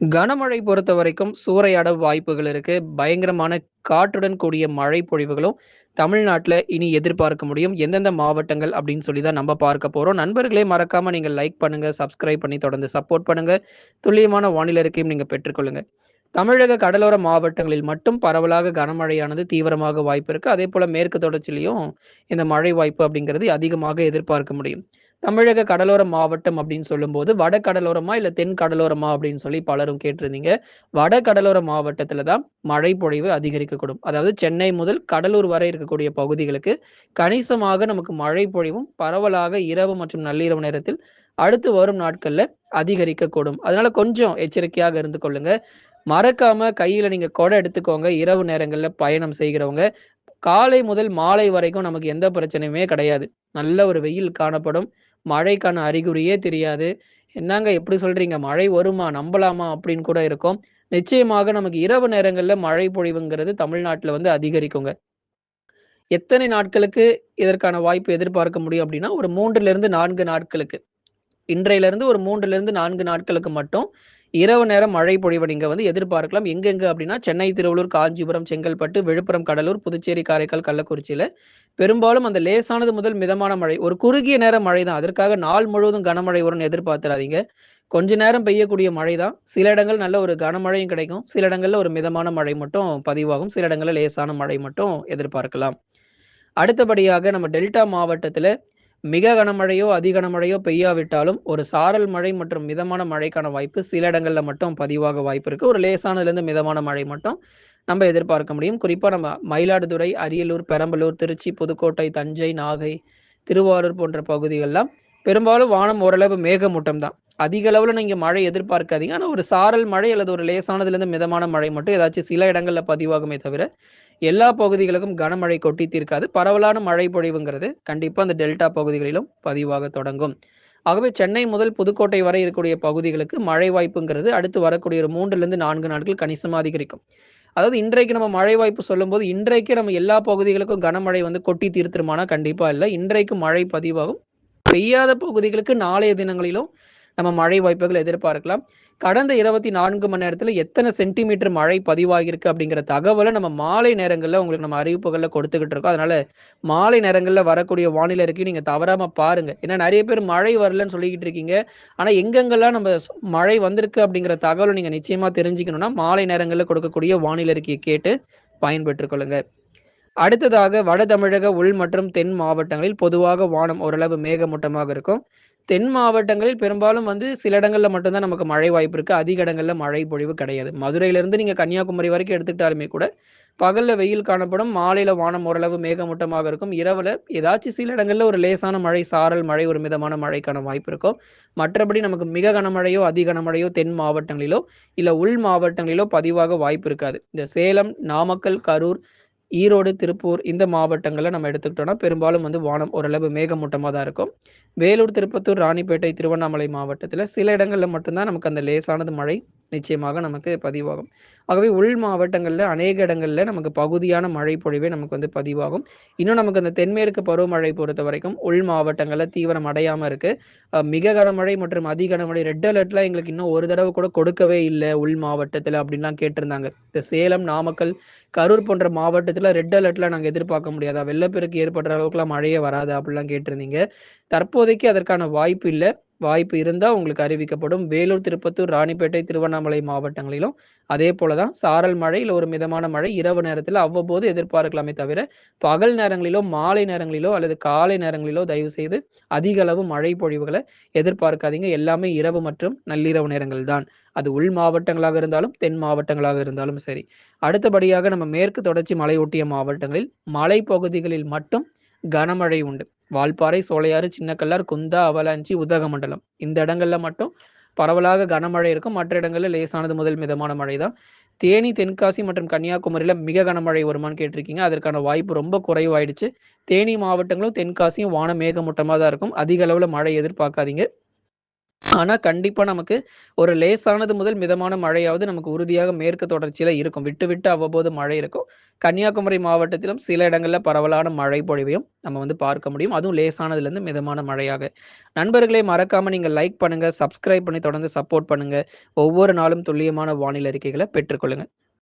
கனமழை பொறுத்த வரைக்கும் சூறையாட வாய்ப்புகள் இருக்கு. பயங்கரமான காற்றுடன் கூடிய மழை பொழிவுகளும் தமிழ்நாட்டில் இனி எதிர்பார்க்க முடியும். எந்தெந்த மாவட்டங்கள் அப்படின்னு சொல்லி தான் நம்ம பார்க்க போறோம். நண்பர்களே மறக்காம நீங்க லைக் பண்ணுங்க, சப்ஸ்கிரைப் பண்ணி தொடர்ந்து சப்போர்ட் பண்ணுங்க. துல்லியமான வானிலை இருக்கையும் நீங்க பெற்றுக்கொள்ளுங்க. தமிழக கடலோர மாவட்டங்களில் மட்டும் பரவலாக கனமழையானது தீவிரமாக வாய்ப்பு இருக்கு. அதேபோல மேற்கு தொடர்ச்சியிலையும் இந்த மழை வாய்ப்பு அப்படிங்கிறது அதிகமாக எதிர்பார்க்க முடியும். தமிழக கடலோர மாவட்டம் அப்படின்னு சொல்லும்போது, வட கடலோரமா இல்ல தென் கடலோரமா அப்படின்னு சொல்லி பலரும் கேட்டிருந்தீங்க. வட கடலோர மாவட்டத்துல தான் மழை பொழிவு அதிகரிக்கக்கூடும். அதாவது சென்னை முதல் கடலூர் வரை இருக்கக்கூடிய பகுதிகளுக்கு கணிசமாக நமக்கு மழை பொழிவும் பரவலாக இரவு மற்றும் நள்ளிரவு நேரத்தில் அடுத்து வரும் நாட்கள்ல அதிகரிக்கக்கூடும். அதனால கொஞ்சம் எச்சரிக்கையாக இருந்து கொள்ளுங்க. மறக்காம கையில நீங்க கொடை எடுத்துக்கோங்க. இரவு நேரங்கள்ல பயணம் செய்கிறவங்க. காலை முதல் மாலை வரைக்கும் நமக்கு எந்த பிரச்சனையுமே கிடையாது. நல்ல ஒரு வெயில் காணப்படும். மழைக்கான அறிகுறியே தெரியாது. "என்னங்க எப்படி சொல்றீங்க? மழை வருமா? நம்பலாமா?" அப்படின்னு கூட இருக்கும். நிச்சயமாக நமக்கு இரவு நேரங்களில் மழை பொழிவுங்கிறது தமிழ்நாட்டில் வந்து அதிகரிக்குங்க. எத்தனை நாட்களுக்கு இதற்கான வாய்ப்பு எதிர்பார்க்க முடியும் அப்படின்னா, ஒரு 3லிருந்து 4 நாட்களுக்கு. இன்றையிலிருந்து ஒரு 3லிருந்து 4 நாட்களுக்கு மட்டும் இரவு நேரம் மழை பொழிவு நீங்க வந்து எதிர்பார்க்கலாம். எங்கெங்க அப்படின்னா, சென்னை, திருவள்ளூர், காஞ்சிபுரம், செங்கல்பட்டு, விழுப்புரம், கடலூர், புதுச்சேரி, காரைக்கால், கள்ளக்குறிச்சியில பெரும்பாலும் அந்த லேசானது முதல் மிதமான மழை. ஒரு குறுகிய நேர மழை தான். அதற்காக நாள் முழுவதும் கனமழை வரும்னு எதிர்பார்த்துறாதீங்க. கொஞ்ச நேரம் பெய்யக்கூடிய மழை தான். சில இடங்கள் நல்ல ஒரு கனமழையும் கிடைக்கும். சில இடங்கள்ல ஒரு மிதமான மழை மட்டும் பதிவாகும். சில இடங்கள்ல லேசான மழை மட்டும் எதிர்பார்க்கலாம். அடுத்தபடியாக நம்ம டெல்டா மாவட்டத்தில் மிக கனமழையோ, அதி கனமழையோ பெய்யாவிட்டாலும், ஒரு சாரல் மழை மற்றும் மிதமான மழைக்கான வாய்ப்பு சில இடங்கள்ல மட்டும் பதிவாக வாய்ப்பு இருக்கு. ஒரு லேசானதுலேருந்து மிதமான மழை மட்டும் நம்ம எதிர்பார்க்க முடியும். குறிப்பா நம்ம மயிலாடுதுறை, அரியலூர், பெரம்பலூர், திருச்சி, புதுக்கோட்டை, தஞ்சை, நாகை, திருவாரூர் போன்ற பகுதிகள்லாம் பெரும்பாலும் வானம் ஓரளவு மேகமூட்டம் தான். அதிக அளவுல நீங்க மழை எதிர்பார்க்காதீங்க. ஆனா ஒரு சாரல் மழை அல்லது ஒரு லேசானதுலேருந்து மிதமான மழை மட்டும் ஏதாச்சும் சில இடங்கள்ல பதிவாகுமே தவிர, எல்லா பகுதிகளுக்கும் கனமழை கொட்டி தீர்க்காது. பரவலான மழை பொழிவுங்கிறது கண்டிப்பாக அந்த டெல்டா பகுதிகளிலும் பதிவாக தொடங்கும். ஆகவே சென்னை முதல் புதுக்கோட்டை வரை இருக்கக்கூடிய பகுதிகளுக்கு மழை வாய்ப்புங்கிறது அடுத்து வரக்கூடிய ஒரு 3லிருந்து 4 நாட்கள் கணிசமாக அதிகரிக்கும். அதாவது இன்றைக்கு நம்ம மழை வாய்ப்பு சொல்லும்போது, இன்றைக்கே நம்ம எல்லா பகுதிகளுக்கும் கனமழை வந்து கொட்டி தீர்த்துருமானா கண்டிப்பாக இல்லை இன்றைக்கு மழை பதிவாகும். பெய்யாத பகுதிகளுக்கு நாளைய தினங்களிலும் நம்ம மழை வாய்ப்புகள் எதிர்பார்க்கலாம். கடந்த 24 மணி நேரத்தில் எத்தனை சென்டிமீட்டர் மழை பதிவாகியிருக்கு அப்படிங்கிற தகவலை நம்ம மாலை நேரங்களில் உங்களுக்கு நம்ம அறிவிப்புகளில் கொடுத்துக்கிட்டு இருக்கோம். அதனால மாலை நேரங்களில் வரக்கூடிய வானிலை அறிக்கையும் நீங்கள் தவறாமல் பாருங்க. ஏன்னா நிறைய பேர் மழை வரலன்னு சொல்லிக்கிட்டு இருக்கீங்க. ஆனால் எங்கெங்கெல்லாம் நம்ம மழை வந்திருக்கு அப்படிங்கிற தகவலை நீங்கள் நிச்சயமாக தெரிஞ்சுக்கணும்னா, மாலை நேரங்களில் கொடுக்கக்கூடிய வானிலை இருக்கையை கேட்டு பயன்பெற்றுக்கொள்ளுங்க அடுத்ததாக வட தமிழக உள் மற்றும் தென் மாவட்டங்களில் பொதுவாக வானம் ஓரளவு மேகமூட்டமாக இருக்கும். தென் மாவட்டங்களில் பெரும்பாலும் வந்து சில இடங்களில் மட்டும்தான் நமக்கு மழை வாய்ப்பு இருக்குது அதிக இடங்களில் மழை பொழிவு கிடையாது. மதுரையிலேருந்து நீங்கள் கன்னியாகுமரி வரைக்கும் எடுத்துக்கிட்டாலுமே கூட, பகலில் வெயில் காணப்படும். மாலையில் வானம் ஓரளவு மேகமூட்டமாக இருக்கும். இரவில் ஏதாச்சும் சில இடங்களில் ஒரு லேசான மழை, சாரல் மழை, ஒரு மிதமான மழைக்கான வாய்ப்பு இருக்கும். மற்றபடி நமக்கு மிக கனமழையோ, அதி கனமழையோ தென் மாவட்டங்களிலோ, இல்லை உள் மாவட்டங்களிலோ பதிவாக வாய்ப்பு இருக்காது. இந்த சேலம், நாமக்கல், கரூர், ஈரோடு, திருப்பூர் இந்த மாவட்டங்களை நம்ம எடுத்துக்கிட்டோம்னா, பெரும்பாலும் வந்து வானம் ஓரளவு மேகமூட்டமாக தான் இருக்கும். வேலூர், திருப்பத்தூர், ராணிப்பேட்டை, திருவண்ணாமலை மாவட்டத்தில் சில இடங்களில் மட்டும்தான் நமக்கு அந்த லேசானது மழை நிச்சயமாக நமக்கு பதிவாகும். ஆகவே உள் மாவட்டங்களில் அநேக இடங்களில் நமக்கு பகுதியான மழை பொழிவே நமக்கு வந்து பதிவாகும். இன்னும் நமக்கு அந்த தென்மேற்கு பருவமழை பொறுத்த வரைக்கும் உள் மாவட்டங்களில் தீவிரம் அடையாமல் இருக்குது மிக கனமழை மற்றும் அதி கனமழை ரெட் அலர்ட்லாம் எங்களுக்கு இன்னும் ஒரு தடவை கூட கொடுக்கவே இல்லை உள் மாவட்டத்தில் அப்படின்லாம் கேட்டிருந்தாங்க. இந்த சேலம், நாமக்கல், கரூர் போன்ற மாவட்டத்தில் ரெட் அலர்ட்லாம் நாங்கள் எதிர்பார்க்க முடியாதா? வெள்ளப்பெருக்கு ஏற்படுற அளவுக்குலாம் மழையே வராது அப்படிலாம் கேட்டிருந்தீங்க. தற்போதைக்கு அதற்கான வாய்ப்பு இல்லை வாய்ப்பு இருந்தால் உங்களுக்கு அறிவிக்கப்படும். வேலூர், திருப்பத்தூர், ராணிப்பேட்டை, திருவண்ணாமலை மாவட்டங்களிலும் அதே போல தான் சாரல் மழை, இல்லை ஒரு மிதமான மழை இரவு நேரத்தில் அவ்வப்போது எதிர்பார்க்கலாமே தவிர, பகல் நேரங்களிலோ, மாலை நேரங்களிலோ அல்லது காலை நேரங்களிலோ தயவு செய்து அதிக அளவு மழை பொழிவுகளை எதிர்பார்க்காதீங்க. எல்லாமே இரவு மற்றும் நள்ளிரவு நேரங்கள் தான். அது உள் மாவட்டங்களாக இருந்தாலும், தென் மாவட்டங்களாக இருந்தாலும் சரி. அடுத்தபடியாக நம்ம மேற்கு தொடர்ச்சி மலையொட்டிய மாவட்டங்களில் மலைப்பகுதிகளில் மட்டும் கனமழை உண்டு. வால்பாறை, சோலையாறு, சின்னக்கல்லார், குந்தா, அவலாஞ்சி, உதகமண்டலம் இந்த இடங்கள்ல மட்டும் பரவலாக கனமழை இருக்கும். மற்ற இடங்களில் லேசானது முதல் மிதமான மழை தான். தேனி, தென்காசி மற்றும் கன்னியாகுமரியில மிக கனமழை வருமான்னு கேட்டிருக்கீங்க. அதற்கான வாய்ப்பு ரொம்ப குறைவாயிடுச்சு. தேனி மாவட்டங்களும், தென்காசியும் வானம் மேகமூட்டமாக தான் இருக்கும். அதிக அளவில் மழை எதிர்பார்க்காதீங்க. ஆனா, கண்டிப்பா நமக்கு ஒரு லேசானது முதல் மிதமான மழையாவது நமக்கு உறுதியாக மேற்கு தொடர்ச்சியில இருக்கும். விட்டு, விட்டு அவ்வப்போது மழை இருக்கும். கன்னியாகுமரி மாவட்டத்திலும் சில இடங்கள்ல பரவலான மழை பொழிவையும் நம்ம வந்து பார்க்க முடியும். அதுவும் லேசானதுலேருந்து மிதமான மழையாக. நண்பர்களே மறக்காம நீங்க லைக் பண்ணுங்க, சப்ஸ்கிரைப் பண்ணி தொடர்ந்து சப்போர்ட் பண்ணுங்க. ஒவ்வொரு நாளும் துல்லியமான வானிலை அறிக்கைகளை பெற்றுக்கொள்ளுங்க.